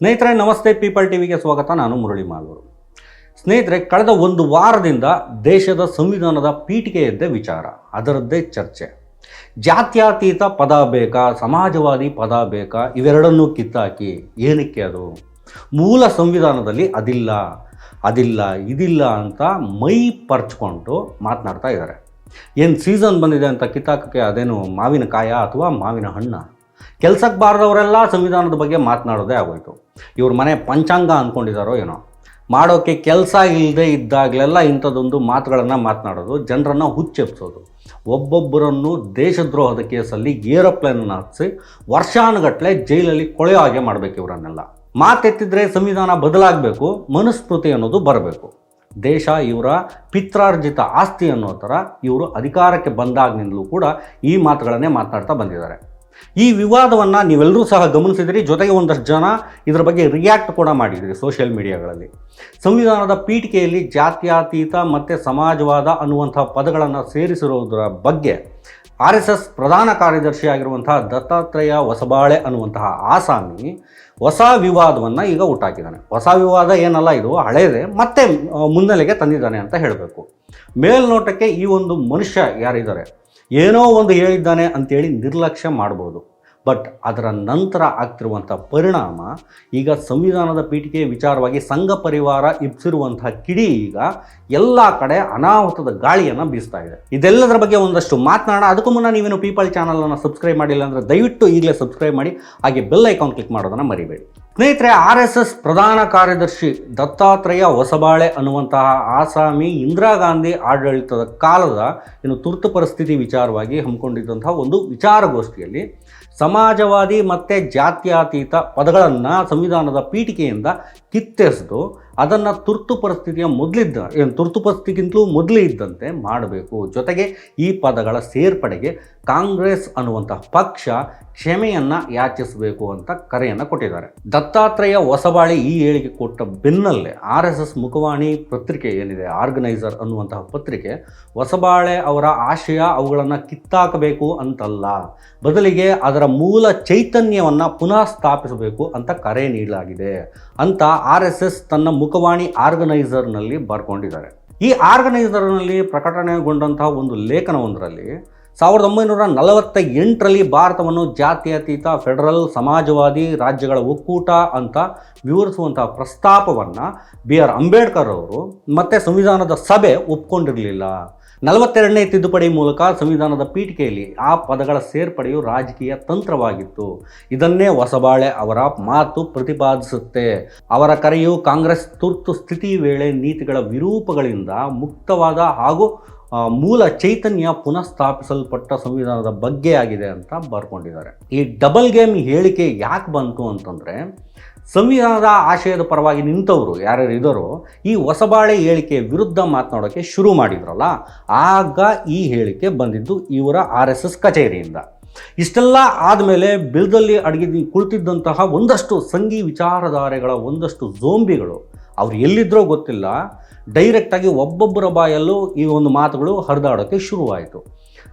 ಸ್ನೇಹಿತರೆ, ನಮಸ್ತೆ, ಪೀಪಲ್ ಟಿವಿಗೆ ಸ್ವಾಗತ. ನಾನು ಮುರಳಿ ಮಾಲೂರು ಸ್ನೇಹಿತರೆ, ಕಳೆದ ಒಂದು ವಾರದಿಂದ ದೇಶದ ಸಂವಿಧಾನದ ಪೀಠಿಕೆಯದ್ದೇ ವಿಚಾರ, ಅದರದ್ದೇ ಚರ್ಚೆ. ಜಾತ್ಯತೀತ ಪದ ಬೇಕಾ, ಸಮಾಜವಾದಿ ಪದ ಬೇಕಾ, ಇವೆರಡನ್ನೂ ಕಿತ್ತಾಕಿ ಏನಕ್ಕೆ ಅದು? ಮೂಲ ಸಂವಿಧಾನದಲ್ಲಿ ಅದಿಲ್ಲ ಅದಿಲ್ಲ, ಇದಿಲ್ಲ ಅಂತ ಮೈ ಪರ್ಚ್ಕೊಂಡು ಮಾತನಾಡ್ತಾ ಇದ್ದಾರೆ. ಏನು ಸೀಸನ್ ಬಂದಿದೆ ಅಂತ ಕಿತ್ತಾಕಕ್ಕೆ ಅದೇನು ಮಾವಿನಕಾಯ ಅಥವಾ ಮಾವಿನ ಹಣ್ಣ? ಕೆಲ್ಸಕ್ಕೆ ಬಾರದವರೆಲ್ಲ ಸಂವಿಧಾನದ ಬಗ್ಗೆ ಮಾತನಾಡೋದೇ ಆಗೋಯ್ತು. ಇವ್ರ ಮನೆ ಪಂಚಾಂಗ ಅಂದ್ಕೊಂಡಿದ್ದಾರೋ ಏನೋ. ಮಾಡೋಕ್ಕೆ ಕೆಲಸ ಇಲ್ಲದೆ ಇದ್ದಾಗಲೆಲ್ಲ ಇಂಥದ್ದೊಂದು ಮಾತುಗಳನ್ನು ಮಾತನಾಡೋದು, ಜನರನ್ನು ಹುಚ್ಚೆಪ್ಸೋದು ಒಬ್ಬೊಬ್ಬರನ್ನು ದೇಶದ್ರೋಹದ ಕೇಸಲ್ಲಿ ಏರೋಪ್ಲೇನನ್ನು ಹತ್ತಿಸಿ ವರ್ಷಾನುಗಟ್ಟಲೆ ಜೈಲಲ್ಲಿ ಕೊಳೆಯೋ ಹಾಗೆ ಮಾಡಬೇಕು ಇವರನ್ನೆಲ್ಲ. ಮಾತೆತ್ತಿದ್ರೆ ಸಂವಿಧಾನ ಬದಲಾಗಬೇಕು, ಮನುಸ್ಮೃತಿ ಅನ್ನೋದು ಬರಬೇಕು. ದೇಶ ಇವರ ಪಿತ್ರಾರ್ಜಿತ ಆಸ್ತಿ ಅನ್ನೋ ಥರ ಇವರು ಅಧಿಕಾರಕ್ಕೆ ಬಂದಾಗಿನಿಂದಲೂ ಕೂಡ ಈ ಮಾತುಗಳನ್ನೇ ಮಾತನಾಡ್ತಾ ಬಂದಿದ್ದಾರೆ. ಈ ವಿವಾದವನ್ನು ನೀವೆಲ್ಲರೂ ಸಹ ಗಮನಿಸಿದಿರಿ. ಜೊತೆಗೆ ಒಂದಷ್ಟು ಜನ ಇದರ ಬಗ್ಗೆ ರಿಯಾಕ್ಟ್ ಕೂಡ ಮಾಡಿದಿರಿ ಸೋಷಿಯಲ್ ಮೀಡಿಯಾಗಳಲ್ಲಿ ಸಂವಿಧಾನದ ಪೀಠಿಕೆಯಲ್ಲಿ ಜಾತ್ಯಾತೀತ ಮತ್ತು ಸಮಾಜವಾದ ಅನ್ನುವಂಥ ಪದಗಳನ್ನು ಸೇರಿಸಿರುವುದರ ಬಗ್ಗೆ ಆರ್ ಎಸ್ ಎಸ್ ಪ್ರಧಾನ ಕಾರ್ಯದರ್ಶಿ ಆಗಿರುವಂತಹ ದತ್ತಾತ್ರೇಯ ಹೊಸಬಾಳೆ ಅನ್ನುವಂತಹ ಆಸಾಮಿ ಹೊಸ ವಿವಾದವನ್ನು ಈಗ ಹುಟ್ಟಾಕಿದ್ದಾನೆ. ಹೊಸ ವಿವಾದ ಏನಲ್ಲ ಇದು, ಹಳೇದೆ, ಮತ್ತೆ ಮುನ್ನೆಲೆಗೆ ತಂದಿದ್ದಾನೆ ಅಂತ ಹೇಳಬೇಕು. ಮೇಲ್ನೋಟಕ್ಕೆ ಈ ಒಂದು ಮನುಷ್ಯ ಯಾರಿದ್ದಾರೆ? ಏನೋ ಒಂದು ಹೇಳಿದ್ದಾನೆ ಅಂತೇಳಿ ನಿರ್ಲಕ್ಷ್ಯ ಮಾಡ್ಬೋದು. ಬಟ್ ಅದರ ನಂತರ ಆಗ್ತಿರುವಂಥ ಪರಿಣಾಮ, ಈಗ ಸಂವಿಧಾನದ ಪೀಠಿಕೆ ವಿಚಾರವಾಗಿ ಸಂಘ ಪರಿವಾರ ಇಬ್ಸಿರುವಂತಹ ಕಿಡಿ ಈಗ ಎಲ್ಲ ಕಡೆ ಅನಾಹುತದ ಗಾಳಿಯನ್ನು ಬೀಸ್ತಾ ಇದೆ. ಇದೆಲ್ಲದರ ಬಗ್ಗೆ ಒಂದಷ್ಟು ಮಾತನಾಡೋಣ. ಅದಕ್ಕೂ ಮುನ್ನ ನೀವೇನು ಪೀಪಲ್ ಚಾನಲನ್ನು ಸಬ್ಸ್ಕ್ರೈಬ್ ಮಾಡಿಲ್ಲ ಅಂದರೆ ದಯವಿಟ್ಟು ಈಗಲೇ ಸಬ್ಸ್ಕ್ರೈಬ್ ಮಾಡಿ. ಹಾಗೆ ಬೆಲ್ ಐಕಾನ್ ಕ್ಲಿಕ್ ಮಾಡೋದನ್ನು ಮರಿಬೇಡಿ. ಸ್ನೇಹಿತರೆ, ಆರ್ ಎಸ್ ಎಸ್ ಪ್ರಧಾನ ಕಾರ್ಯದರ್ಶಿ ದತ್ತಾತ್ರೇಯ ಹೊಸಬಾಳೆ ಅನ್ನುವಂತಹ ಆಸಾಮಿ ಇಂದಿರಾ ಗಾಂಧಿ ಆಡಳಿತದ ಕಾಲದ ಏನು ತುರ್ತು ಪರಿಸ್ಥಿತಿ ವಿಚಾರವಾಗಿ ಹಮ್ಮಿಕೊಂಡಿದ್ದಂತಹ ಒಂದು ವಿಚಾರಗೋಷ್ಠಿಯಲ್ಲಿ ಸಮಾಜವಾದಿ ಮತ್ತು ಜಾತ್ಯಾತೀತ ಪದಗಳನ್ನು ಸಂವಿಧಾನದ ಪೀಠಿಕೆಯಿಂದ ಕಿತ್ತೆಸೆದು ಅದನ್ನು ತುರ್ತು ಪರಿಸ್ಥಿತಿಯ ಮೊದಲಿದ್ದ, ಏನು ತುರ್ತು ಪರಿಸ್ಥಿತಿಗಿಂತಲೂ ಮೊದಲೇ ಇದ್ದಂತೆ ಮಾಡಬೇಕು. ಜೊತೆಗೆ ಈ ಪದಗಳ ಸೇರ್ಪಡೆಗೆ ಕಾಂಗ್ರೆಸ್ ಅನ್ನುವಂಥ ಪಕ್ಷ ಕ್ಷಮೆಯನ್ನು ಯಾಚಿಸಬೇಕು ಅಂತ ಕರೆಯನ್ನು ಕೊಟ್ಟಿದ್ದಾರೆ. ದತ್ತಾತ್ರೇಯ ಹೊಸಬಾಳಿ ಈ ಹೇಳಿಕೆ ಕೊಟ್ಟ ಬೆನ್ನಲ್ಲೇ ಆರ್ ಎಸ್ ಎಸ್ ಮುಖವಾಣಿ ಪತ್ರಿಕೆ ಏನಿದೆ, ಆರ್ಗನೈಸರ್ ಅನ್ನುವಂತಹ ಪತ್ರಿಕೆ, ಹೊಸಬಾಳೆ ಅವರ ಆಶಯ ಅವುಗಳನ್ನು ಕಿತ್ತಾಕಬೇಕು ಅಂತಲ್ಲ. ಬದಲಿಗೆ ಅದರ ಮೂಲ ಚೈತನ್ಯವನ್ನು ಪುನಃ ಸ್ಥಾಪಿಸಬೇಕು ಅಂತ ಕರೆ ನೀಡಲಾಗಿದೆ. ಅಂತ ಆರ್ ಎಸ್ ಎಸ್ ತನ್ನ ಮುಖವಾಣಿ ಆರ್ಗನೈಸರ್ನಲ್ಲಿ ಬರ್ಕೊಂಡಿದ್ದಾರೆ. ಈ ಆರ್ಗನೈಸರ್ನಲ್ಲಿ ಪ್ರಕಟಣೆಗೊಂಡಂತಹ ಒಂದು ಲೇಖನವೊಂದರಲ್ಲಿ ಸಾವಿರದ ಒಂಬೈನೂರ ನಲವತ್ತ ಎಂಟರಲ್ಲಿ ಭಾರತವನ್ನು ಜಾತ್ಯತೀತ ಫೆಡರಲ್ ಸಮಾಜವಾದಿ ರಾಜ್ಯಗಳ ಒಕ್ಕೂಟ ಅಂತ ವಿವರಿಸುವಂಥ ಪ್ರಸ್ತಾಪವನ್ನು ಬಿ ಆರ್ ಅಂಬೇಡ್ಕರ್ ಅವರು ಮತ್ತು ಸಂವಿಧಾನದ ಸಭೆ ಒಪ್ಕೊಂಡಿರಲಿಲ್ಲ. ನಲವತ್ತೆರಡನೇ ತಿದ್ದುಪಡಿ ಮೂಲಕ ಸಂವಿಧಾನದ ಪೀಠಿಕೆಯಲ್ಲಿ ಆ ಪದಗಳ ಸೇರ್ಪಡೆಯು ರಾಜಕೀಯ ತಂತ್ರವಾಗಿತ್ತು. ಇದನ್ನೇ ಹೊಸಬಾಳೆ ಅವರ ಮಾತು ಪ್ರತಿಪಾದಿಸುತ್ತೆ. ಅವರ ಕರೆಯು ಕಾಂಗ್ರೆಸ್ ತುರ್ತು ಸ್ಥಿತಿ ವೇಳೆ ನೀತಿಗಳ ವಿರೂಪಗಳಿಂದ ಮುಕ್ತವಾದ ಹಾಗೂ ಮೂಲ ಚೈತನ್ಯ ಪುನಃ ಸ್ಥಾಪಿಸಲ್ಪಟ್ಟ ಸಂವಿಧಾನದ ಬಗ್ಗೆ ಆಗಿದೆ ಅಂತ ಬರ್ಕೊಂಡಿದ್ದಾರೆ. ಈ ಡಬಲ್ ಗೇಮ್ ಹೇಳಿಕೆ ಯಾಕೆ ಬಂತು ಅಂತಂದರೆ, ಸಂವಿಧಾನದ ಆಶಯದ ಪರವಾಗಿ ನಿಂತವರು ಯಾರ್ಯಾರು ಇದ್ದಾರೋ ಈ ಹೊಸಬಾಳೆ ಹೇಳಿಕೆ ವಿರುದ್ಧ ಮಾತನಾಡೋಕ್ಕೆ ಶುರು ಮಾಡಿದ್ರಲ್ಲ, ಆಗ ಈ ಹೇಳಿಕೆ ಬಂದಿದ್ದು ಇವರ ಆರ್ ಎಸ್ ಕಚೇರಿಯಿಂದ. ಇಷ್ಟೆಲ್ಲ ಆದಮೇಲೆ ಬಿಲ್ದಲ್ಲಿ ಅಡಗಿ ಕುಳಿತಿದ್ದಂತಹ ಒಂದಷ್ಟು ಸಂಘಿ ವಿಚಾರಧಾರೆಗಳ ಒಂದಷ್ಟು ಜೋಂಬಿಗಳು ಅವ್ರು ಎಲ್ಲಿದ್ರೋ ಗೊತ್ತಿಲ್ಲ ಡೈರೆಕ್ಟಾಗಿ ಒಬ್ಬೊಬ್ಬರ ಬಾಯಲ್ಲೂ ಈ ಒಂದು ಮಾತುಗಳು ಹರಿದಾಡೋಕ್ಕೆ ಶುರುವಾಯಿತು.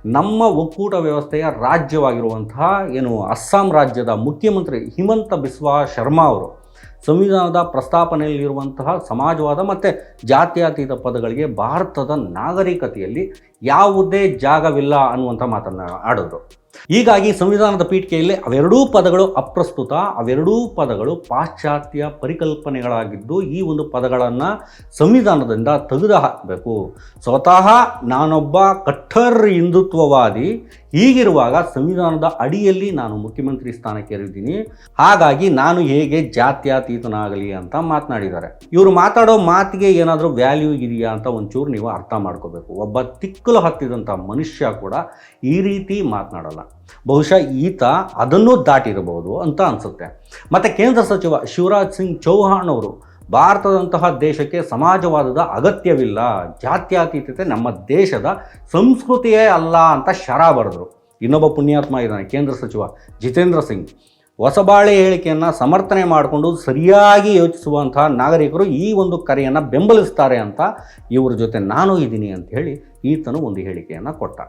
ನಮ್ಮ ಒಕ್ಕೂಟ ವ್ಯವಸ್ಥೆಯ ರಾಜ್ಯವಾಗಿರುವಂತಹ ಏನು ಅಸ್ಸಾಂ ರಾಜ್ಯದ ಮುಖ್ಯಮಂತ್ರಿ ಹಿಮಂತ ಬಿಸ್ವಾ ಶರ್ಮಾ ಅವರು ಸಂವಿಧಾನದ ಪ್ರಸ್ತಾಪನೆಯಲ್ಲಿರುವಂತಹ ಸಮಾಜವಾದ ಮತ್ತು ಜಾತ್ಯತೀತ ಪದಗಳಿಗೆ ಭಾರತದ ನಾಗರಿಕತೆಯಲ್ಲಿ ಯಾವುದೇ ಜಾಗವಿಲ್ಲ ಅನ್ನುವಂಥ ಮಾತನ್ನು ಆಡಿದ್ರು. ಹೀಗಾಗಿ ಸಂವಿಧಾನದ ಪೀಠಿಕೆಯಲ್ಲಿ ಅವೆರಡೂ ಪದಗಳು ಅಪ್ರಸ್ತುತ, ಅವೆರಡೂ ಪದಗಳು ಪಾಶ್ಚಾತ್ಯ ಪರಿಕಲ್ಪನೆಗಳಾಗಿದ್ದು ಈ ಒಂದು ಪದಗಳನ್ನು ಸಂವಿಧಾನದಿಂದ ತೆಗೆದು ಹಾಕಬೇಕು. ಸ್ವತಃ ನಾನೊಬ್ಬ ಕಟ್ಟರ್ ಹಿಂದುತ್ವವಾದಿ, ಹೀಗಿರುವಾಗ ಸಂವಿಧಾನದ ಅಡಿಯಲ್ಲಿ ನಾನು ಮುಖ್ಯಮಂತ್ರಿ ಸ್ಥಾನಕ್ಕೇರಿದ್ದೀನಿ ಹಾಗಾಗಿ ನಾನು ಹೇಗೆ ಜಾತ್ಯಾತೀತನಾಗಲಿ ಅಂತ ಮಾತನಾಡಿದ್ದಾರೆ. ಇವರು ಮಾತಾಡೋ ಮಾತಿಗೆ ಏನಾದರೂ ವ್ಯಾಲ್ಯೂ ಇದೆಯಾ ಅಂತ ಒಂಚೂರು ನೀವು ಅರ್ಥ ಮಾಡ್ಕೋಬೇಕು. ಒಬ್ಬ ತಿಕ್ಕಲು ಹತ್ತಿದಂಥ ಮನುಷ್ಯ ಕೂಡ ಈ ರೀತಿ ಮಾತನಾಡಲ್ಲ. ಬಹುಶಃ ಈತ ಅದನ್ನು ದಾಟಿರಬಹುದು ಅಂತ ಅನಿಸುತ್ತೆ. ಮತ್ತು ಕೇಂದ್ರ ಸಚಿವ ಶಿವರಾಜ್ ಸಿಂಗ್ ಚೌಹಾಣ್ ಅವರು ಭಾರತದಂತಹ ದೇಶಕ್ಕೆ ಸಮಾಜವಾದದ ಅಗತ್ಯವಿಲ್ಲ. ಜಾತ್ಯಾತೀತತೆ ನಮ್ಮ ದೇಶದ ಸಂಸ್ಕೃತಿಯೇ ಅಲ್ಲ ಅಂತ ಶರ ಬರೆದರು. ಇನ್ನೊಬ್ಬ ಪುಣ್ಯಾತ್ಮ ಇದ್ದಾನೆ ಕೇಂದ್ರ ಸಚಿವ ಜಿತೇಂದ್ರ ಸಿಂಗ್. ಹೊಸಬಾಳೆ ಹೇಳಿಕೆಯನ್ನು ಸಮರ್ಥನೆ ಮಾಡಿಕೊಂಡು ಸರಿಯಾಗಿ ಯೋಚಿಸುವಂತಹ ನಾಗರಿಕರು ಈ ಒಂದು ಕರೆಯನ್ನು ಬೆಂಬಲಿಸ್ತಾರೆ ಅಂತ ಇವ್ರ ಜೊತೆ ನಾನು ಇದ್ದೀನಿ ಅಂತ ಹೇಳಿ ಈತನು ಒಂದು ಹೇಳಿಕೆಯನ್ನು ಕೊಟ್ಟ.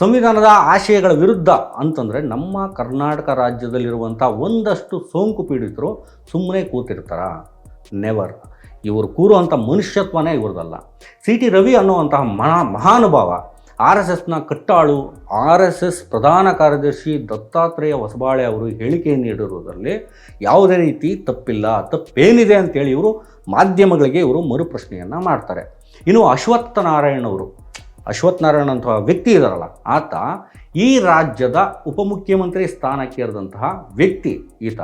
ಸಂವಿಧಾನದ ಆಶಯಗಳ ವಿರುದ್ಧ ಅಂತಂದರೆ ನಮ್ಮ ಕರ್ನಾಟಕ ರಾಜ್ಯದಲ್ಲಿರುವಂಥ ಒಂದಷ್ಟು ಸೋಂಕು ಪೀಡಿತರು ಸುಮ್ಮನೆ ಕೂತಿರ್ತಾರ. ನೆವರ್ ಇವರು ಕೂರುವಂಥ ಮನುಷ್ಯತ್ವನೇ ಇವ್ರದಲ್ಲ. ಸಿ ಟಿ ರವಿ ಅನ್ನುವಂತಹ ಮಹಾ, ಮಹಾನುಭಾವ, ಆರ್ ಎಸ್ ಎಸ್ನ ಕಟ್ಟಾಳು, ಆರ್ ಎಸ್ ಎಸ್ ಪ್ರಧಾನ ಕಾರ್ಯದರ್ಶಿ ದತ್ತಾತ್ರೇಯ ಹೊಸಬಾಳೆ ಅವರು ಹೇಳಿಕೆ ನೀಡಿರುವುದರಲ್ಲಿ ಯಾವುದೇ ರೀತಿ ತಪ್ಪಿಲ್ಲ, ತಪ್ಪೇನಿದೆ ಅಂತೇಳಿ ಇವರು ಮಾಧ್ಯಮಗಳಿಗೆ ಇವರು ಮರುಪ್ರಶ್ನೆಯನ್ನು ಮಾಡ್ತಾರೆ. ಇನ್ನು ಅಶ್ವತ್ಥ ನಾರಾಯಣ್ ಅವರು ಅಶ್ವಥ್ ನಾರಾಯಣ್ ಅಂತಹ ವ್ಯಕ್ತಿ ಇದಾರಲ್ಲ, ಆತ ಈ ರಾಜ್ಯದ ಉಪಮುಖ್ಯಮಂತ್ರಿ ಸ್ಥಾನಕ್ಕೇರಿದಂತಹ ವ್ಯಕ್ತಿ ಈತ.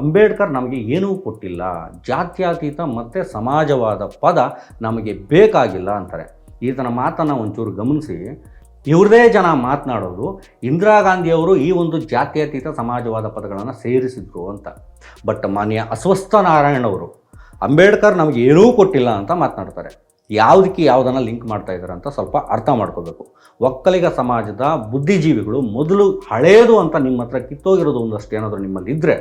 ಅಂಬೇಡ್ಕರ್ ನಮಗೆ ಏನೂ ಕೊಟ್ಟಿಲ್ಲ, ಜಾತ್ಯಾತೀತ ಮತ್ತು ಸಮಾಜವಾದ ಪದ ನಮಗೆ ಬೇಕಾಗಿಲ್ಲ ಅಂತಾರೆ. ಈತನ ಮಾತನ್ನು ಒಂಚೂರು ಗಮನಿಸಿ, ಇವ್ರದೇ ಜನ ಮಾತನಾಡೋದು ಇಂದಿರಾ ಗಾಂಧಿಯವರು ಈ ಒಂದು ಜಾತ್ಯತೀತ ಸಮಾಜವಾದ ಪದಗಳನ್ನು ಸೇರಿಸಿದ್ರು ಅಂತ. ಬಟ್ ಮಾನ್ಯ ಅಸ್ವಸ್ಥ ನಾರಾಯಣ್ ಅವರು ಅಂಬೇಡ್ಕರ್ ನಮಗೆ ಏನೂ ಕೊಟ್ಟಿಲ್ಲ ಅಂತ ಮಾತನಾಡ್ತಾರೆ. ಯಾವುದಕ್ಕೆ ಯಾವುದನ್ನು ಲಿಂಕ್ ಮಾಡ್ತಾ ಇದ್ದಾರೆ ಅಂತ ಸ್ವಲ್ಪ ಅರ್ಥ ಮಾಡ್ಕೋಬೇಕು. ಒಕ್ಕಲಿಗ ಸಮಾಜದ ಬುದ್ಧಿಜೀವಿಗಳು ಮೊದಲು ಹಳೆಯದು ಅಂತ ನಿಮ್ಮ ಹತ್ರ ಕಿತ್ತೋಗಿರೋದು ಒಂದಷ್ಟು ಏನಾದರೂ ನಿಮ್ಮಲ್ಲಿ ಇದ್ದರೆ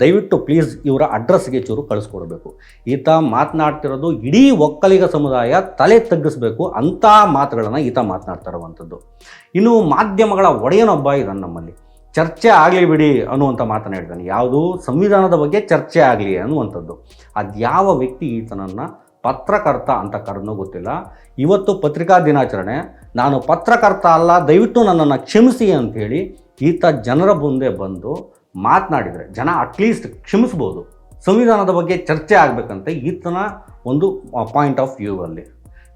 ದಯವಿಟ್ಟು ಪ್ಲೀಸ್ ಇವರ ಅಡ್ರೆಸ್ಗೆ ಚೂರು ಕಳಿಸ್ಕೊಡ್ಬೇಕು. ಈತ ಮಾತನಾಡ್ತಿರೋದು ಇಡೀ ಒಕ್ಕಲಿಗ ಸಮುದಾಯ ತಲೆ ತಗ್ಗಿಸ್ಬೇಕು ಅಂಥ ಮಾತುಗಳನ್ನು ಈತ ಮಾತನಾಡ್ತಾ ಇರುವಂಥದ್ದು ಇನ್ನು ಮಾಧ್ಯಮಗಳ ಒಡೆಯನೊಬ್ಬ ಇದ್ದಾನೆ ನಮ್ಮಲ್ಲಿ. ಚರ್ಚೆ ಆಗಲಿ ಬಿಡಿ ಅನ್ನುವಂಥ ಮಾತನ್ನು ಹೇಳ್ತಾನೆ. ಯಾವುದು ಸಂವಿಧಾನದ ಬಗ್ಗೆ ಚರ್ಚೆ ಆಗಲಿ ಅನ್ನುವಂಥದ್ದು. ಅದು ಯಾವ ವ್ಯಕ್ತಿ ಈತನನ್ನು ಪತ್ರಕರ್ತ ಅಂತ ಕರೆನೂ ಗೊತ್ತಿಲ್ಲ. ಇವತ್ತು ಪತ್ರಿಕಾ ದಿನಾಚರಣೆ. ನಾನು ಪತ್ರಕರ್ತ ಅಲ್ಲ, ದಯವಿಟ್ಟು ನನ್ನನ್ನು ಕ್ಷಮಿಸಿ ಅಂಥೇಳಿ ಈತ ಜನರ ಮುಂದೆ ಬಂದು ಮಾತನಾಡಿದರೆ, ಜನ ಅಟ್ಲೀಸ್ಟ್ ಕ್ಷಮಿಸ್ಬೋದು. ಸಂವಿಧಾನದ ಬಗ್ಗೆ ಚರ್ಚೆ ಆಗಬೇಕಂತ ಈತನ ಒಂದು ಪಾಯಿಂಟ್ ಆಫ್ ವ್ಯೂ ಅಲ್ಲಿ.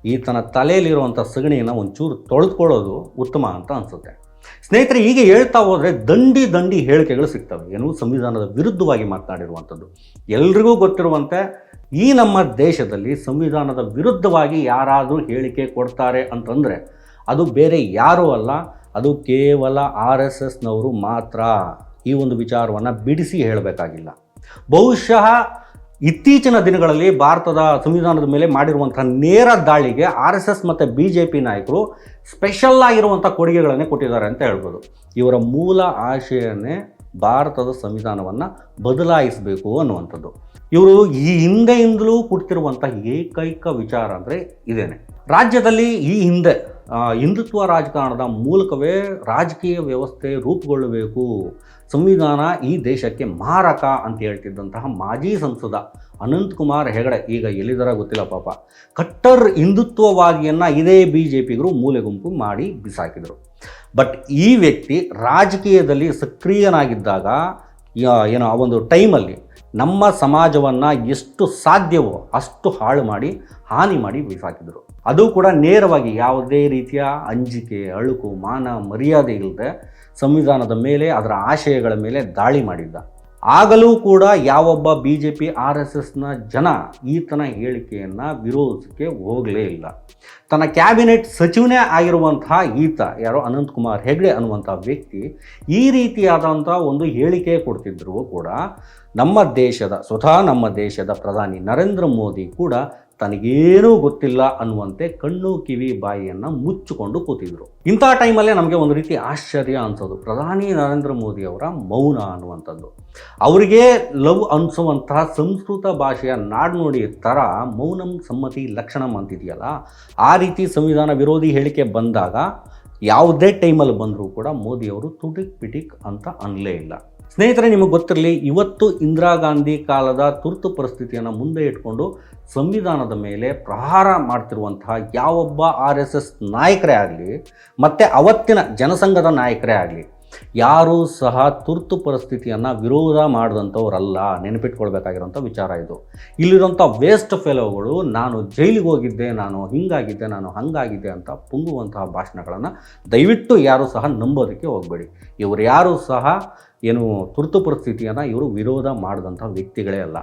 ಈತನ ತಲೆಯಲ್ಲಿರುವಂಥ ಸಗಣಿಯನ್ನು ಒಂಚೂರು ತೊಳೆದುಕೊಳ್ಳೋದು ಉತ್ತಮ ಅಂತ ಅನಿಸುತ್ತೆ. ಸ್ನೇಹಿತರೆ, ಹೀಗೆ ಹೇಳ್ತಾ ಹೋದರೆ ದಂಡಿ ದಂಡಿ ಹೇಳಿಕೆಗಳು ಸಿಗ್ತವೆ. ಏನು, ಸಂವಿಧಾನದ ವಿರುದ್ಧವಾಗಿ ಮಾತನಾಡಿರುವಂಥದ್ದು. ಎಲ್ರಿಗೂ ಗೊತ್ತಿರುವಂತೆ ಈ ನಮ್ಮ ದೇಶದಲ್ಲಿ ಸಂವಿಧಾನದ ವಿರುದ್ಧವಾಗಿ ಯಾರಾದರೂ ಹೇಳಿಕೆ ಕೊಡ್ತಾರೆ ಅಂತಂದರೆ ಅದು ಬೇರೆ ಯಾರೂ ಅಲ್ಲ, ಅದು ಕೇವಲ ಆರ್ ಎಸ್ ಎಸ್ನವರು ಮಾತ್ರ. ಈ ಒಂದು ವಿಚಾರವನ್ನು ಬಿಡಿಸಿ ಹೇಳಬೇಕಾಗಿಲ್ಲ. ಬಹುಶಃ ಇತ್ತೀಚಿನ ದಿನಗಳಲ್ಲಿ ಭಾರತದ ಸಂವಿಧಾನದ ಮೇಲೆ ಮಾಡಿರುವಂಥ ನೇರ ದಾಳಿಗೆ ಆರ್ ಎಸ್ ಎಸ್ ಮತ್ತು ಬಿ ಜೆ ಪಿ ನಾಯಕರು ಸ್ಪೆಷಲ್ ಆಗಿರುವಂಥ ಕೊಡುಗೆಗಳನ್ನೇ ಕೊಟ್ಟಿದ್ದಾರೆ ಅಂತ ಹೇಳ್ಬೋದು. ಇವರ ಮೂಲ ಆಶಯನೇ ಭಾರತದ ಸಂವಿಧಾನವನ್ನು ಬದಲಾಯಿಸಬೇಕು ಅನ್ನುವಂಥದ್ದು. ಇವರು ಈ ಹಿಂದೆಯಿಂದಲೂ ಕೊಡ್ತಿರುವಂಥ ಏಕೈಕ ವಿಚಾರ ಅಂದರೆ ಇದೇನೆ. ರಾಜ್ಯದಲ್ಲಿ ಈ ಹಿಂದೆ ಹಿಂದುತ್ವ ರಾಜಕಾರಣದ ಮೂಲಕವೇ ರಾಜಕೀಯ ವ್ಯವಸ್ಥೆ ರೂಪುಗೊಳ್ಳಬೇಕು. ಸಂವಿಧಾನ ಈ ದೇಶಕ್ಕೆ ಮಾರಕ ಅಂತ ಹೇಳ್ತಿದ್ದಂತಹ ಮಾಜಿ ಸಂಸದ ಅನಂತಕುಮಾರ್ ಹೆಗಡೆ, ಈಗ ಎಲ್ಲಿದರ ಗೊತ್ತಿಲ್ಲ ಪಾಪ. ಕಟ್ಟರ್ ಹಿಂದುತ್ವವಾದಿಯನ್ನು ಇದೇ ಬಿ ಜೆ ಪಿಗರು ಮೂಲೆ ಮಾಡಿ ಬಿಸಾಕಿದರು. ಬಟ್ ಈ ವ್ಯಕ್ತಿ ರಾಜಕೀಯದಲ್ಲಿ ಸಕ್ರಿಯನಾಗಿದ್ದಾಗ ಏನೋ, ಆ ಒಂದು ಟೈಮಲ್ಲಿ ನಮ್ಮ ಸಮಾಜವನ್ನು ಎಷ್ಟು ಸಾಧ್ಯವೋ ಅಷ್ಟು ಹಾಳು ಮಾಡಿ, ಹಾನಿ ಮಾಡಿ ಬೀಸಾಕಿದರು. ಅದು ಕೂಡ ನೇರವಾಗಿ ಯಾವುದೇ ರೀತಿಯ ಅಂಜಿಕೆ, ಅಳುಕು, ಮಾನ ಮರ್ಯಾದೆ ಇಲ್ಲದೆ ಸಂವಿಧಾನದ ಮೇಲೆ ಅದರ ಆಶಯಗಳ ಮೇಲೆ ದಾಳಿ ಮಾಡಿದ್ದ. ಆಗಲೂ ಕೂಡ ಯಾವೊಬ್ಬ B J P R S ಎಸ್ನ ಜನ ಈತನ ಹೇಳಿಕೆಯನ್ನು ವಿರೋಧಕ್ಕೆ ಹೋಗಲೇ ಇಲ್ಲ. ತನ್ನ ಕ್ಯಾಬಿನೆಟ್ ಸಚಿವನೇ ಆಗಿರುವಂತಹ ಈತ, ಯಾರೋ ಅನಂತಕುಮಾರ್ ಹೆಗ್ಡೆ ಅನ್ನುವಂಥ ವ್ಯಕ್ತಿ ಈ ರೀತಿಯಾದಂಥ ಒಂದು ಹೇಳಿಕೆ ಕೊಡ್ತಿದ್ರು ಕೂಡ ನಮ್ಮ ದೇಶದ, ಸ್ವತಃ ನಮ್ಮ ದೇಶದ ಪ್ರಧಾನಿ ನರೇಂದ್ರ ಮೋದಿ ಕೂಡ ತನಗೇನೂ ಗೊತ್ತಿಲ್ಲ ಅನ್ನುವಂತೆ ಕಣ್ಣು, ಕಿವಿ, ಬಾಯಿಯನ್ನು ಮುಚ್ಚಿಕೊಂಡು ಕೂತಿದ್ರು. ಇಂಥ ಟೈಮಲ್ಲೇ ನಮಗೆ ಒಂದು ರೀತಿ ಆಶ್ಚರ್ಯ ಅನ್ಸೋದು. ಪ್ರಧಾನಿ ನರೇಂದ್ರ ಮೋದಿ ಅವರ ಮೌನ ಅನ್ನುವಂಥದ್ದು. ಅವರಿಗೆ ಲವ್ ಅನಿಸುವಂತಹ ಸಂಸ್ಕೃತ ಭಾಷೆಯ ನಾಡ್ನುಡಿ ಥರ ಮೌನಂ ಸಮ್ಮತಿ ಲಕ್ಷಣಂ ಅಂತಿದೆಯಲ್ಲ, ಆ ರೀತಿ ಸಂವಿಧಾನ ವಿರೋಧಿ ಹೇಳಿಕೆ ಬಂದಾಗ ಯಾವುದೇ ಟೈಮಲ್ಲಿ ಬಂದರೂ ಕೂಡ ಮೋದಿಯವರು ತುಟಿಕ್ ಪಿಟಿಕ್ ಅಂತ ಅನ್ನಲೇ ಇಲ್ಲ. ಸ್ನೇಹಿತರೆ, ನಿಮಗೆ ಗೊತ್ತಿರಲಿ, ಇವತ್ತು ಇಂದಿರಾ ಗಾಂಧಿ ಕಾಲದ ತುರ್ತು ಪರಿಸ್ಥಿತಿಯನ್ನು ಮುಂದೆ ಇಟ್ಕೊಂಡು ಸಂವಿಧಾನದ ಮೇಲೆ ಪ್ರಹಾರ ಮಾಡ್ತಿರುವಂತಹ ಯಾವೊಬ್ಬ ಆರ್ ಎಸ್ ಎಸ್ ನಾಯಕರೇ ಆಗಲಿ, ಮತ್ತು ಅವತ್ತಿನ ಜನಸಂಘದ ನಾಯಕರೇ ಆಗಲಿ, ಯಾರೂ ಸಹ ತುರ್ತು ಪರಿಸ್ಥಿತಿಯನ್ನು ವಿರೋಧ ಮಾಡಿದಂಥವರಲ್ಲ ನೆನಪಿಟ್ಕೊಳ್ಬೇಕಾಗಿರೋಂಥ ವಿಚಾರ ಇದು. ಇಲ್ಲಿರೋಂಥ ವೇಸ್ಟ್ ಫೆಲೋಗಳು ನಾನು ಜೈಲಿಗೆ ಹೋಗಿದ್ದೆ, ನಾನು ಹಿಂಗಾಗಿದ್ದೆ, ನಾನು ಹಂಗಾಗಿದ್ದೆ ಅಂತ ಪುಂಗುವಂತಹ ಭಾಷಣಗಳನ್ನು ದಯವಿಟ್ಟು ಯಾರೂ ಸಹ ನಂಬೋದಕ್ಕೆ ಹೋಗಬೇಡಿ. ಇವರು ಯಾರೂ ಸಹ ಏನು ತುರ್ತು ಪರಿಸ್ಥಿತಿಯನ್ನು ಇವರು ವಿರೋಧ ಮಾಡಿದಂಥ ವ್ಯಕ್ತಿಗಳೇ ಅಲ್ಲ.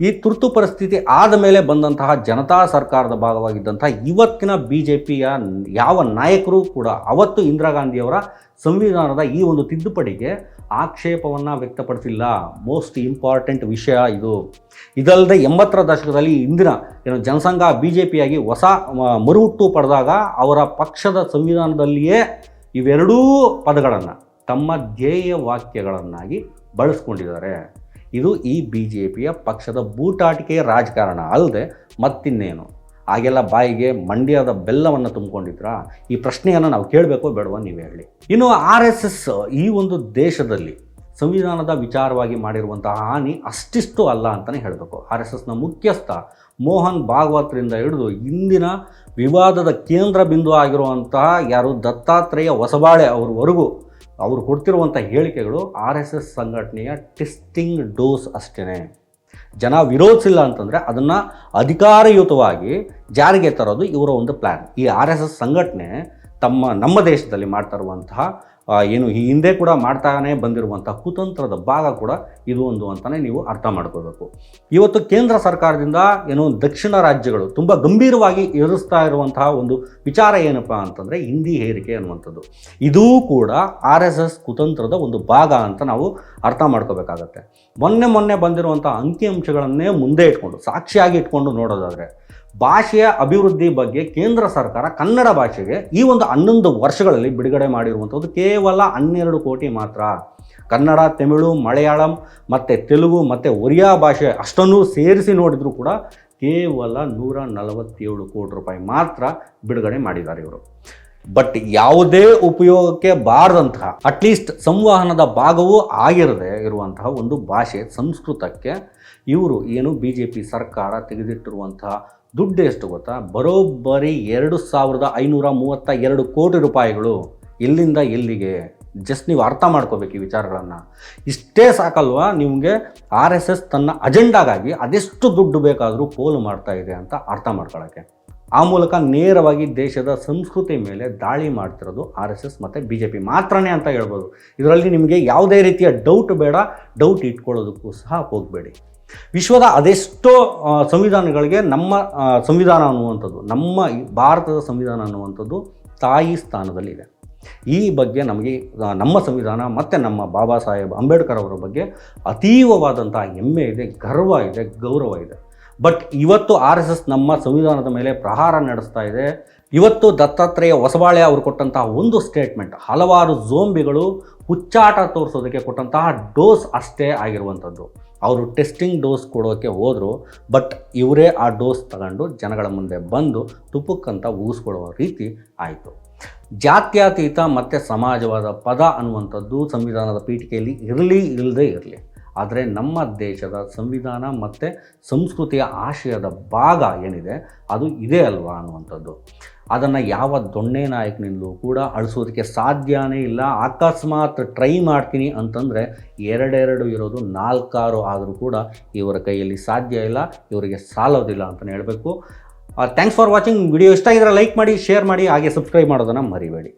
ಈ ತುರ್ತು ಪರಿಸ್ಥಿತಿ ಆದ ಮೇಲೆ ಬಂದಂತಹ ಜನತಾ ಸರ್ಕಾರದ ಭಾಗವಾಗಿದ್ದಂಥ ಇವತ್ತಿನ ಬಿ ಜೆ ಪಿಯ ಯಾವ ನಾಯಕರು ಕೂಡ ಅವತ್ತು ಇಂದಿರಾ ಗಾಂಧಿಯವರ ಸಂವಿಧಾನದ ಈ ಒಂದು ತಿದ್ದುಪಡಿಗೆ ಆಕ್ಷೇಪವನ್ನು ವ್ಯಕ್ತಪಡಿಸಿಲ್ಲ. ಮೋಸ್ಟ್ ಇಂಪಾರ್ಟೆಂಟ್ ವಿಷಯ ಇದು. ಇದಲ್ಲದೆ ಎಂಬತ್ತರ ದಶಕದಲ್ಲಿ ಇಂದಿನ ಏನು ಜನಸಂಘ ಬಿ ಜೆ ಪಿಯಾಗಿ ಹೊಸ ಮರುಹುಟ್ಟು ಪಡೆದಾಗ ಅವರ ಪಕ್ಷದ ಸಂವಿಧಾನದಲ್ಲಿಯೇ ಇವೆರಡೂ ಪದಗಳನ್ನು ತಮ್ಮ ಧ್ಯೇಯ ವಾಕ್ಯಗಳನ್ನಾಗಿ ಬಳಸ್ಕೊಂಡಿದ್ದಾರೆ. ಇದು ಈ ಬಿ ಜೆ ಪಿಯ ಪಕ್ಷದ ಬೂಟಾಟಿಕೆಯ ರಾಜಕಾರಣ ಅಲ್ಲದೆ ಮತ್ತಿನ್ನೇನು? ಹಾಗೆಲ್ಲ ಬಾಯಿಗೆ ಮಂಡ್ಯದ ಬೆಲ್ಲವನ್ನು ತುಂಬಿಕೊಂಡಿದ್ರಾ? ಈ ಪ್ರಶ್ನೆಯನ್ನು ನಾವು ಕೇಳಬೇಕೋ ಬೇಡವ ನೀವೇ ಹೇಳಿ. ಇನ್ನು ಆರ್ ಎಸ್ ಈ ಒಂದು ದೇಶದಲ್ಲಿ ಸಂವಿಧಾನದ ವಿಚಾರವಾಗಿ ಮಾಡಿರುವಂತಹ ಹಾನಿ ಅಷ್ಟಿಷ್ಟು ಅಲ್ಲ ಅಂತಲೇ ಹೇಳಬೇಕು. ಆರ್ ಎಸ್ ಎಸ್ನ ಮುಖ್ಯಸ್ಥ ಮೋಹನ್ ಭಾಗವತ್ರಿಂದ ಹಿಡಿದು ಇಂದಿನ ವಿವಾದದ ಕೇಂದ್ರ ಬಿಂದು ಆಗಿರುವಂತಹ ಯಾರು ದತ್ತಾತ್ರೇಯ ಹೊಸಬಾಳೆ ಅವ್ರವರೆಗೂ ಅವರು ಕೊಡ್ತಿರುವಂಥ ಹೇಳಿಕೆಗಳು ಆರ್ ಎಸ್ ಎಸ್ ಸಂಘಟನೆಯ ಟೆಸ್ಟಿಂಗ್ ಡೋಸ್ ಅಷ್ಟೇ ಜನ ವಿರೋಧಿಸಿಲ್ಲ ಅಂತಂದರೆ ಅದನ್ನು ಅಧಿಕಾರಯುತವಾಗಿ ಜಾರಿಗೆ ತರೋದು ಇವರ ಒಂದು ಪ್ಲ್ಯಾನ್ ಈ ಆರ್ ಎಸ್ ಎಸ್ ಸಂಘಟನೆ ತಮ್ಮ ನಮ್ಮ ದೇಶದಲ್ಲಿ ಮಾಡ್ತಾ ಇರುವಂತಹ ಏನು ಈ ಹಿಂದೆ ಕೂಡ ಮಾಡ್ತಾನೆ ಬಂದಿರುವಂಥ ಕುತಂತ್ರದ ಭಾಗ ಕೂಡ ಇದು ಒಂದು ಅಂತಲೇ ನೀವು ಅರ್ಥ ಮಾಡ್ಕೋಬೇಕು ಇವತ್ತು ಕೇಂದ್ರ ಸರ್ಕಾರದಿಂದ ಏನು ದಕ್ಷಿಣ ರಾಜ್ಯಗಳು ತುಂಬ ಗಂಭೀರವಾಗಿ ಎದುರಿಸ್ತಾ ಇರುವಂತಹ ಒಂದು ವಿಚಾರ ಏನಪ್ಪ ಅಂತಂದರೆ ಹಿಂದಿ ಹೇರಿಕೆ ಅನ್ನುವಂಥದ್ದು. ಇದೂ ಕೂಡ ಆರ್ ಎಸ್ ಎಸ್ ಕುತಂತ್ರದ ಒಂದು ಭಾಗ ಅಂತ ನಾವು ಅರ್ಥ ಮಾಡ್ಕೋಬೇಕಾಗತ್ತೆ. ಮೊನ್ನೆ ಮೊನ್ನೆ ಬಂದಿರುವಂಥ ಅಂಕಿಅಂಶಗಳನ್ನೇ ಮುಂದೆ ಇಟ್ಕೊಂಡು, ಸಾಕ್ಷಿಯಾಗಿ ಇಟ್ಕೊಂಡು ನೋಡೋದಾದರೆ, ಭಾಷೆಯ ಅಭಿವೃದ್ಧಿ ಬಗ್ಗೆ ಕೇಂದ್ರ ಸರ್ಕಾರ ಕನ್ನಡ ಭಾಷೆಗೆ ಈ ಒಂದು ಹನ್ನೊಂದು ವರ್ಷಗಳಲ್ಲಿ ಬಿಡುಗಡೆ ಮಾಡಿರುವಂಥದ್ದು ಕೇವಲ ಹನ್ನೆರಡು ಕೋಟಿ ಮಾತ್ರ. ಕನ್ನಡ, ತಮಿಳು, ಮಲಯಾಳಂ ಮತ್ತು ತೆಲುಗು ಮತ್ತು ಒರಿಯಾ ಭಾಷೆ ಅಷ್ಟನ್ನು ಸೇರಿಸಿ ನೋಡಿದರೂ ಕೂಡ ಕೇವಲ ನೂರ ನಲವತ್ತೇಳು ಕೋಟಿ ರೂಪಾಯಿ ಮಾತ್ರ ಬಿಡುಗಡೆ ಮಾಡಿದ್ದಾರೆ ಇವರು. ಬಟ್ ಯಾವುದೇ ಉಪಯೋಗಕ್ಕೆ ಬಾರದಂತಹ ಅಟ್ಲೀಸ್ಟ್ ಸಂವಹನದ ಭಾಗವೂ ಆಗಿರದೆ ಇರುವಂತಹ ಒಂದು ಭಾಷೆ ಸಂಸ್ಕೃತಕ್ಕೆ ಇವರು ಏನು ಬಿ ಜೆ ಪಿ ಸರ್ಕಾರ ತೆಗೆದಿಟ್ಟಿರುವಂತಹ ದುಡ್ಡು ಎಷ್ಟು ಗೊತ್ತಾ? ಬರೋಬ್ಬರಿ ಎರಡು ಸಾವಿರದ ಐನೂರ ಮೂವತ್ತ ಎರಡು ಕೋಟಿ ರೂಪಾಯಿಗಳು. ಎಲ್ಲಿಂದ ಎಲ್ಲಿಗೆ ಜಸ್ಟ್ ನೀವು ಅರ್ಥ ಮಾಡ್ಕೋಬೇಕು ಈ ವಿಚಾರಗಳನ್ನು. ಇಷ್ಟೇ ಸಾಕಲ್ವಾ ನಿಮಗೆ ಆರ್ ಎಸ್ ಎಸ್ ತನ್ನ ಅಜೆಂಡಾಗಾಗಿ ಅದೆಷ್ಟು ದುಡ್ಡು ಬೇಕಾದರೂ ಪೋಲು ಮಾಡ್ತಾ ಇದೆ ಅಂತ ಅರ್ಥ ಮಾಡ್ಕೊಳ್ಳೋಕ್ಕೆ ಆ ಮೂಲಕ ನೇರವಾಗಿ ದೇಶದ ಸಂಸ್ಕೃತಿ ಮೇಲೆ ದಾಳಿ ಮಾಡ್ತಿರೋದು ಆರ್ ಎಸ್ ಎಸ್ ಮತ್ತು ಬಿ ಜೆ ಪಿ ಮಾತ್ರನೇ ಅಂತ ಹೇಳ್ಬೋದು. ಇದರಲ್ಲಿ ನಿಮಗೆ ಯಾವುದೇ ರೀತಿಯ ಡೌಟ್ ಬೇಡ ಡೌಟ್ ಇಟ್ಕೊಳ್ಳೋದಕ್ಕೂ ಸಹ ಹೋಗಬೇಡಿ. ವಿಶ್ವದ ಅದೆಷ್ಟೋ ಸಂವಿಧಾನಗಳಿಗೆ ನಮ್ಮ ಸಂವಿಧಾನ ಅನ್ನುವಂಥದ್ದು, ನಮ್ಮ ಭಾರತದ ಸಂವಿಧಾನ ಅನ್ನುವಂಥದ್ದು ತಾಯಿ ಸ್ಥಾನದಲ್ಲಿದೆ. ಈ ಬಗ್ಗೆ ನಮಗೆ ನಮ್ಮ ಸಂವಿಧಾನ ಮತ್ತು ನಮ್ಮ ಬಾಬಾ ಸಾಹೇಬ್ ಅಂಬೇಡ್ಕರ್ ಅವರ ಬಗ್ಗೆ ಅತೀವವಾದಂಥ ಹೆಮ್ಮೆ ಇದೆ, ಗರ್ವ ಇದೆ, ಗೌರವ ಇದೆ. ಬಟ್ ಇವತ್ತು ಆರ್ ಎಸ್ ಎಸ್ ನಮ್ಮ ಸಂವಿಧಾನದ ಮೇಲೆ ಪ್ರಹಾರ ನಡೆಸ್ತಾ ಇದೆ. ಇವತ್ತು ದತ್ತಾತ್ರೇಯ ಹೊಸಬಾಳೆ ಅವರು ಕೊಟ್ಟಂತಹ ಒಂದು ಸ್ಟೇಟ್ಮೆಂಟ್, ಹಲವಾರು ಜೋಂಬಿಗಳು ಹುಚ್ಚಾಟ ತೋರಿಸೋದಕ್ಕೆ ಕೊಟ್ಟಂತಹ ಡೋಸ್ ಅಷ್ಟೇ ಆಗಿರುವಂಥದ್ದು. ಅವರು ಟೆಸ್ಟಿಂಗ್ ಡೋಸ್ ಕೊಡೋಕ್ಕೆ ಹೋದರು, ಬಟ್ ಇವರೇ ಆ ಡೋಸ್ ತಗೊಂಡು ಜನಗಳ ಮುಂದೆ ಬಂದು ತುಪ್ಪಕ್ಕಂತ ಊಗಿಸ್ಕೊಳ್ಳುವ ರೀತಿ ಆಯಿತು. ಜಾತ್ಯತೀತ ಮತ್ತು ಸಮಾಜವಾದ ಪದ ಅನ್ನುವಂಥದ್ದು ಸಂವಿಧಾನದ ಪೀಠಿಕೆಯಲ್ಲಿ ಇರಲಿ ಇಲ್ಲದೇ ಇರಲಿ, ಆದರೆ ನಮ್ಮ ದೇಶದ ಸಂವಿಧಾನ ಮತ್ತು ಸಂಸ್ಕೃತಿಯ ಆಶಯದ ಭಾಗ ಏನಿದೆ, ಅದು ಇದೆ ಅಲ್ವಾ ಅನ್ನುವಂಥದ್ದು. ಅದನ್ನು ಯಾವ ದೊಣ್ಣೆ ನಾಯಕನಿಂದಲೂ ಕೂಡ ಅಳಿಸೋದಕ್ಕೆ ಸಾಧ್ಯನೇ ಇಲ್ಲ. ಅಕಸ್ಮಾತ್ ಟ್ರೈ ಮಾಡ್ತೀನಿ ಅಂತಂದರೆ ಎರಡೆರಡು ಇರೋದು ನಾಲ್ಕಾರು ಆದರೂ ಕೂಡ ಇವರ ಕೈಯಲ್ಲಿ ಸಾಧ್ಯ ಇಲ್ಲ, ಇವರಿಗೆ ಸಾಲೋದಿಲ್ಲ ಅಂತಲೇ ಹೇಳಬೇಕು. Thanks for watching. ವಿಡಿಯೋ ಇಷ್ಟ ಆಗಿದ್ರೆ ಲೈಕ್ ಮಾಡಿ ಶೇರ್ ಮಾಡಿ ಹಾಗೆ ಸಬ್ಸ್ಕ್ರೈಬ್ ಮಾಡೋದನ್ನು ಮರಿಬೇಡಿ.